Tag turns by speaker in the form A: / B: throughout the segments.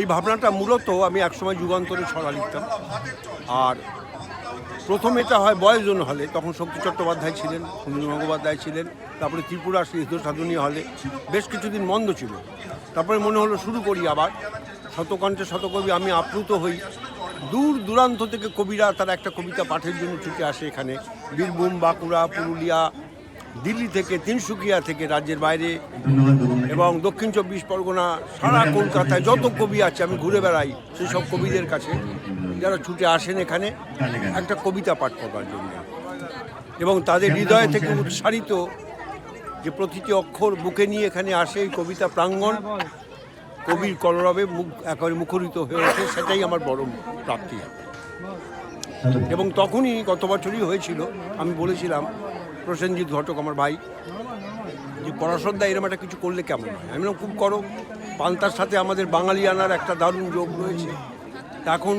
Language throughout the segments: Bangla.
A: এই ভাবনাটা মূলত আমি একসময় যুগান্তরে ছড়া লিখতাম। আর প্রথম এটা হয় বয়জন হলে, তখন শক্তি চট্টোপাধ্যায় ছিলেন, সুনীল গঙ্গোপাধ্যায় ছিলেন, তারপরে ত্রিপুরা শ্রীধ সাধনী হলে বেশ কিছুদিন মন্দ ছিল। তারপরে মনে হলো শুরু করি আবার। শতকণ্ঠে শতকবি আমি আপ্লুত হই। দূর দূরান্ত থেকে কবিরা তারা একটা কবিতা পাঠের জন্য ছুটে আসে এখানে। বীরভূম, বাঁকুড়া, পুরুলিয়া, দিল্লি থেকে, তিনসুকিয়া থেকে রাজ্যের বাইরে। এবং দক্ষিণ চব্বিশ পরগনা, সারা কলকাতায় যত কবি আছে, আমি ঘুরে বেড়াই সেই সব কবিদের কাছে। যারা ছুটে আসেন এখানে, একটা কবিতা পাঠ করবার জন্য। এবং তাদের হৃদয় থেকে উৎসারিত যে প্রতিটি অক্ষর বুকে নিয়ে এখানে আসে এই কবিতা প্রাঙ্গণ, কবির কলরবে মুখ একেবারে মুখরিত হয়ে ওঠে, সেটাই আমার বড় প্রাপ্তি। এবং তখনই গত বছরই হয়েছিল, আমি বলেছিলাম প্রসেনজিৎ ঘটক আমার ভাই, যে পরাশরদা এরকম একটা কিছু করলে কেমন হয়? আমি খুব করো। পান্তার সাথে আমাদের বাঙালি আনার একটা দারুণ যোগ রয়েছে। এখন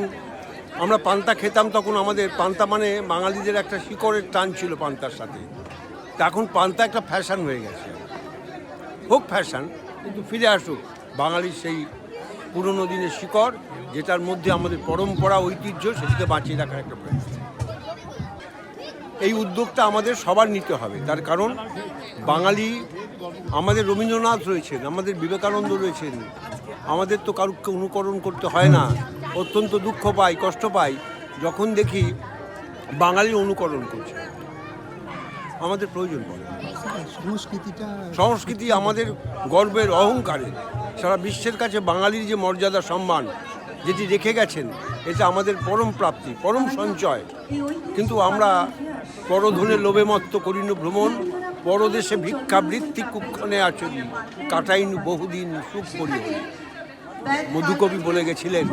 A: আমরা পান্তা খেতাম তখন আমাদের পান্তা মানে বাঙালিদের একটা শিকড়ের টান ছিল পান্তার সাথে। এখন পান্তা একটা ফ্যাশন হয়ে গেছে। হোক ফ্যাশন কিন্তু ফিরে আসুক। বাঙালির সেই পুরনো দিনের শিকড়, যেটার মধ্যে আমাদের পরম্পরা, ঐতিহ্য, সেটাকে বাঁচিয়ে রাখার একটা প্রয়াস। এই উদ্যোগটা আমাদের সবার নিতে হবে। তার কারণ বাঙালি আমাদের রবীন্দ্রনাথ রয়েছেন আমাদের বিবেকানন্দ রয়েছেন। আমাদের তো কারুকে অনুকরণ করতে হয় না। অত্যন্ত দুঃখ পাই কষ্ট পাই যখন দেখি বাঙালি অনুকরণ করছে। আমাদের প্রয়োজন পড়ে
B: সংস্কৃতিটা
A: সংস্কৃতি আমাদের গর্বের অহংকারের। সারা বিশ্বের কাছে বাঙালির যে মর্যাদা সম্মান যেটি রেখে গেছেন এটা আমাদের পরম প্রাপ্তি পরম সঞ্চয়। কিন্তু আমরা পরধনের লোভে মত্ত করিনু ভ্রমণ, পরদেশে ভিক্ষাবৃত্তি কুক্ষণে আচরি, কাটাইনু বহুদিন সুখ করি মধুকবি বলে গেছিলেন,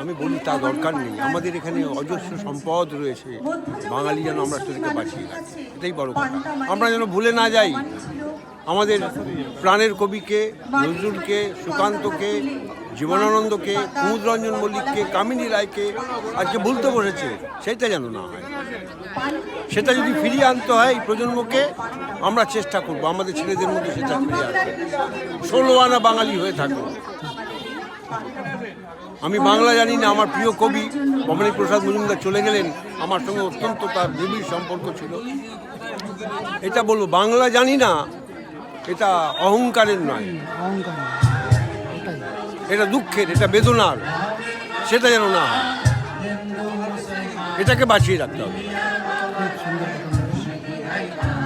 A: আমি বলি, তা দরকার নেই। আমাদের এখানে অজস্র সম্পদ রয়েছে। বাঙালি যেন আমরা সেটাকে বাঁচিয়ে রাখি। এটাই বড় কথা। আমরা যেন ভুলে না যাই। আমাদের প্রাণের কবিকে, নজরুলকে, সুকান্তকে, জীবনানন্দকে, কুমুদরঞ্জন মল্লিককে, কামিনী রায়কে আজকে ভুলতে বসেছে, সেটা যেন না হয়। সেটা যদি ফিরিয়ে আনতে হয় এই প্রজন্মকে, আমরা চেষ্টা করব, আমাদের ছেলেদের মধ্যে সেটা ফিরিয়ে আনতে। ষোলো আনা বাঙালি হয়ে থাকব আমি বাংলা জানি না, আমার প্রিয় কবি কমলী প্রসাদ মজুমদার চলে গেলেন, আমার সঙ্গে অত্যন্ত তার গভীর সম্পর্ক ছিল। এটা বলব, বাংলা জানি না এটা অহংকারের নয়। এটা দুঃখের এটা বেদনার। সেটা যেন না এটাকে বাঁচিয়ে রাখতে হবে।